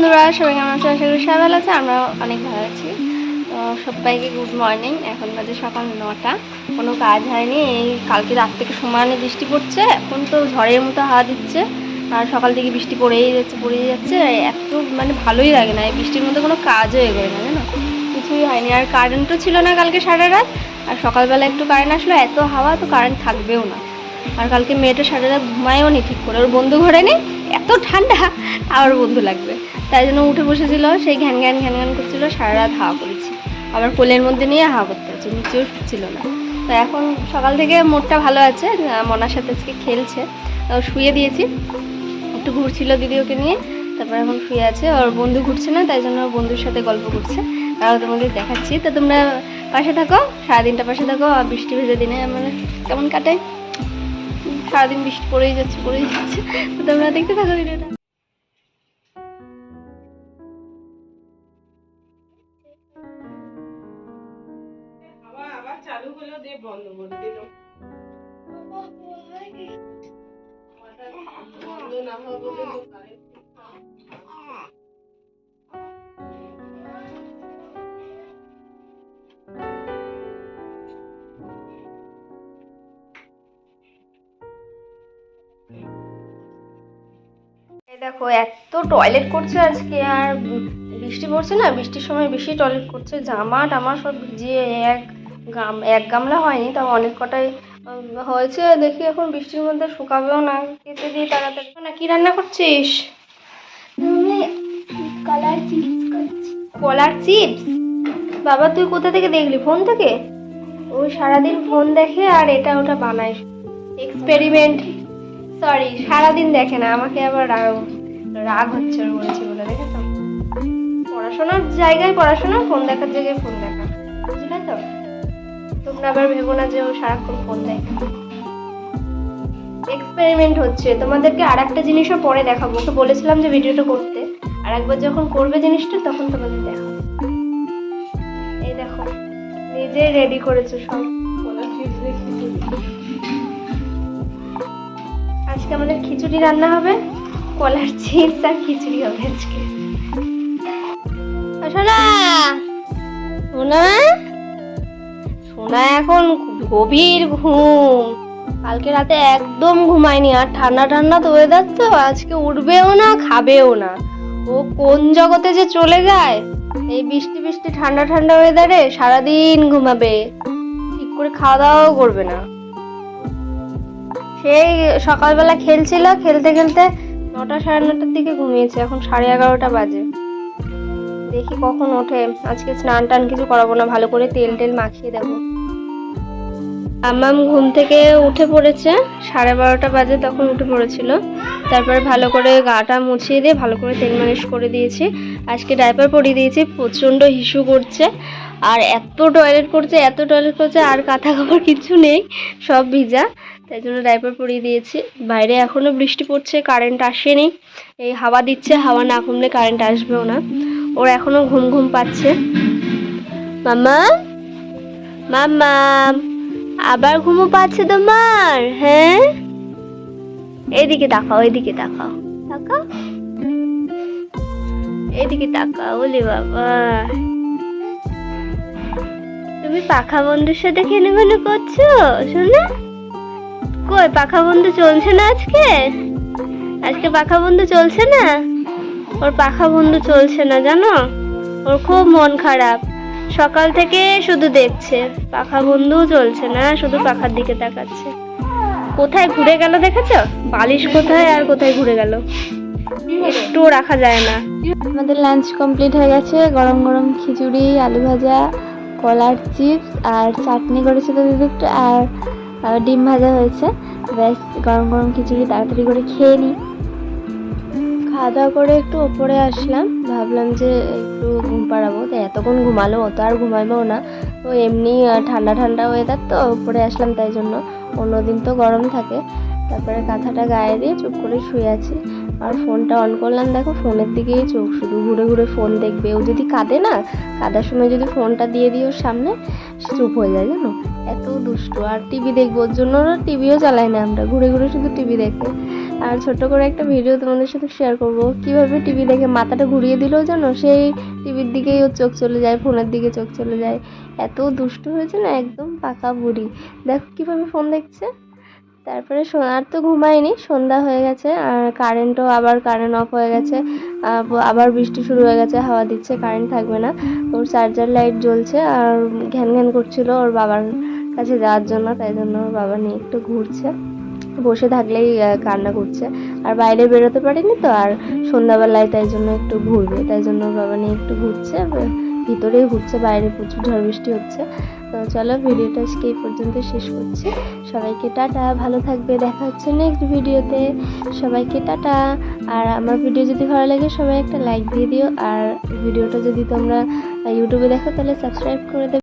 বন্ধুরা, সবাই কেমন আছে আশা করি সবাই ভালো আছে আমরা অনেক ভালো আছি। তো সবাইকে গুড মর্নিং এখন বাজে সকাল নটা। কোনো কাজ হয়নি, এই কালকে রাত থেকে সমানে বৃষ্টি পড়ছে। এখন তো ঝড়ের মতো হাওয়া দিচ্ছে। আর সকাল থেকে বৃষ্টি পড়েই যাচ্ছে পড়েই যাচ্ছে। এত মানে ভালোই লাগে না, এই বৃষ্টির মধ্যে কোনো কাজও এগোয় না, জানো? কিছুই হয়নি। আর কারেন্টও ছিল না কালকে সারা রাত। আর সকালবেলা একটু কারেন্ট আসলো, এত হাওয়া তো কারেন্ট থাকবেও না। আর কালকে মেয়েটা সারা রাত ঘুমায়ও নি ঠিক করে। ওর বন্ধু ঘরে নেই। এত ঠান্ডা আর বন্ধু লাগবে। তাই জন্য উঠে বসেছিল, সেই ঘ্যান ঘ্যান ঘ্যান ঘ্যান করছিল, সারা রাত হাওয়া করেছি। আবার কোলের মধ্যে নিয়ে হাওয়া করতে হচ্ছে নিচেও ছিল না। তো এখন সকাল থেকে মোটটা ভালো আছে মনার সাথে আজকে খেলছে। শুয়ে দিয়েছি, একটু ঘুরছিল দিদি ওকে নিয়ে, তারপর এখন শুয়ে আছে। ওর বন্ধু ঘুরছে না, তাই জন্য বন্ধুর সাথে গল্প করছে। আর তোমাদের দেখাচ্ছি। তো তোমরা পাশে থাকো, সারাদিনটা পাশে থাকো বৃষ্টি ভেজে দিনে আমরা কেমন কাটাই সারাদিন বৃষ্টি পড়েই যাচ্ছে পড়েই যাচ্ছে। তো তোমরা দেখতে থাকো ভিডিওটা। আবার আবার চালু হলো দিয়ে বন্ধ করে দিল বন্ধ না হওয়া পর্যন্ত current দেখো এত টয়লেট করছে আজকে আর বৃষ্টি পড়ছে না? বৃষ্টির সময় বেশি টয়লেট করছে। জামা টামা সব ভিজিয়ে এক গাম এক গামলা হয়নি তাও অনেক কটাই হয়েছে। দেখি এখন বৃষ্টির মধ্যে শুকাবেও না। কেটে দিয়ে তাড়াতাড়ি। না কি রান্না করছিস? কলার চিপস কলার চিপস? বাবা তুই কোথা থেকে দেখলি? ফোন থেকে? ওই সারাদিন ফোন দেখে আর এটা ওটা বানায়। এক্সপেরিমেন্ট সরি সারাদিন দেখে না, আমাকে আবার রাগ রাগ হচ্ছে ওর বলেছে বলে দেখেছ? পড়াশোনার জায়গায় পড়াশোনা ফোন দেখার জায়গায় ফোন দেখা, বুঝলে তো? তোমরা আবার ভেবো না যে ও সারাক্ষণ ফোন দেখে। এক্সপেরিমেন্ট হচ্ছে, তোমাদেরকে আর একটা জিনিসও পরে দেখাবো। ওকে বলেছিলাম যে ভিডিওটা করতে, আর একবার যখন করবে জিনিসটা, তখন তোমাদের দেখাবো। এই দেখো নিজে রেডি করেছ সব। আজকে আমাদের খিচুড়ি রান্না হবে? কলার চিপস আর খিচুড়ি হবে আজকে। সোনা! সোনা? সোনা এখন গভীর ঘুম। কালকে রাতে একদম ঘুমায়নি। আর ঠান্ডা ঠান্ডা তো ওয়েদার তো, আজকে উঠবেও না, খাবেও না। ও কোন জগতে যে চলে যায়? এই বৃষ্টি বৃষ্টি ঠান্ডা ঠান্ডা ওয়েদারে সারাদিন ঘুমাবে। ঠিক করে খাওয়া দাওয়াও করবে না। সেই সকালবেলা খেলছিল, খেলতে খেলতে নটা সাড়ে নটার দিকে ঘুমিয়েছে। এখন সাড়ে এগারোটা বাজে। দেখি কখন ওঠে। আজকে স্নান টান কিছু করাবো না, ভালো করে তেল টেল মাখিয়ে দেবো। আম্মাম ঘুম থেকে উঠে পড়েছে। সাড়ে বারোটা বাজে তখন উঠে পড়েছিল। তারপরে ভালো করে গাটা মুছিয়ে দিয়ে ভালো করে তেল মালিশ করে দিয়েছি। আজকে ডাইপার পরিয়ে দিয়েছি, প্রচণ্ড হিসু করছে। আর এত টয়লেট করছে, এত টয়লেট করছে, আর কাঁথা কাপড় কিছু নেই, সব ভিজা। তাই জন্য ডাইপার পরিয়ে দিয়েছি। বাইরে এখনও বৃষ্টি পড়ছে কারেন্ট আসেনি। এই হাওয়া দিচ্ছে, হাওয়া না কমলে কারেন্ট আসবেও না। ওর এখনও ঘুম ঘুম পাচ্ছে। মামা মাম্মা, আবার ঘুমো পাচ্ছে তোমার হ্যাঁ? এদিকে তাকাও এদিকে তাকাও। তাকাও। এদিকে তাকাও, ওলে বাবা। তুমি পাখা বন্ধুর সাথে খেলে মনে করছ? শোনা। কই, পাখা বন্ধু চলছে না আজকে? আজকে পাখা বন্ধু চলছে না? ওর পাখা বন্ধু চলছে না, জানো? ওর খুব মন খারাপ। সকাল থেকে শুধু দেখছে। পাখা বন্ধুও চলছে না, শুধু পাখার দিকে তাকাচ্ছে। কোথায় ঘুরে গেল দেখেছ? বালিশ কোথায় আর কোথায় ঘুরে গেল? একটু রাখা যায় না। আমাদের লাঞ্চ কমপ্লিট হয়ে গেছে। গরম গরম খিচুড়ি, আলু ভাজা, কলার চিপস আর চাটনি করেছিল দিদি একটু। আর আর ডিম ভাজা হয়েছে। ব্যাস, গরম গরম খিচুড়ি তাড়াতাড়ি করে খেয়ে নিই। খাওয়া দাওয়া করে একটু ওপরে আসলাম। ভাবলাম যে একটু ঘুম পাড়াবো। তো এতক্ষণ ঘুমালো, অত আর ঘুমাইবো না। তো এমনি ঠান্ডা ঠান্ডা ওয়েদার তো ওপরে আসলাম তাই জন্য। অন্যদিন তো গরম থাকে। তারপরে কাঁথাটা গায়ে দিয়ে চুপ করে শুয়ে আছি। আর ফোনটা অন করলাম, দেখো ফোনের দিকেই চোখ, শুধু ঘুরে ঘুরে ফোন দেখবে। ও যদি কাঁদে না, কাঁদার সময় যদি ফোনটা দিয়ে দিই ওর সামনে চুপ হয়ে যায়, জানো? এত দুষ্টু। আর টিভি দেখব, ওর জন্য টিভিও চালাই না আমরা। ঘুরে ঘুরে শুধু টিভি দেখে। আর ছোট্ট করে একটা ভিডিও তোমাদের সাথে শেয়ার করব। কীভাবে টিভি দেখে মাথাটা ঘুরিয়ে দিলেও জানো, সেই টিভির দিকেই ওর চোখ চলে যায়, ফোনের দিকে চোখ চলে যায়। এত দুষ্টু হয়েছে না, একদম পাকা বুড়ি। দেখো কীভাবে ফোন দেখছে। তারপরে সো- আর তো ঘুমায়নি, সন্ধ্যা হয়ে গেছে, আর কারেন্টও আবার কারেন্ট অফ হয়ে গেছে। আবার বৃষ্টি শুরু হয়ে গেছে, হাওয়া দিচ্ছে কারেন্ট থাকবে না। ওর চার্জার লাইট জ্বলছে আর ঘ্যান ঘ্যান করছিল ওর বাবার কাছে যাওয়ার জন্য, তাই জন্য ওর বাবা নিয়ে একটু ঘুরছে। বসে থাকলেই কান্না করছে। আর বাইরে বেরোতে পারিনি তো, আর সন্ধ্যাবেলায় তাই জন্য একটু ঘুরবে, তাই জন্য বাবা নিয়ে একটু ঘুরছে। ভিতরেই ঘুরছে, বাইরে প্রচুর ঝড় বৃষ্টি হচ্ছে। তো চলো ভিডিওটা আজকে এই পর্যন্ত শেষ করছি। সবাইকে টাটা, ভালো থাকবে, দেখা হচ্ছে নেক্সট ভিডিওতে। সবাইকে টাটা। আর আমার ভিডিও যদি ভালো লাগে, সবাই একটা লাইক দিয়ে দিও। আর ভিডিওটা যদি তোমরা ইউটিউবে দেখো, তাহলে সাবস্ক্রাইব করে দেবে।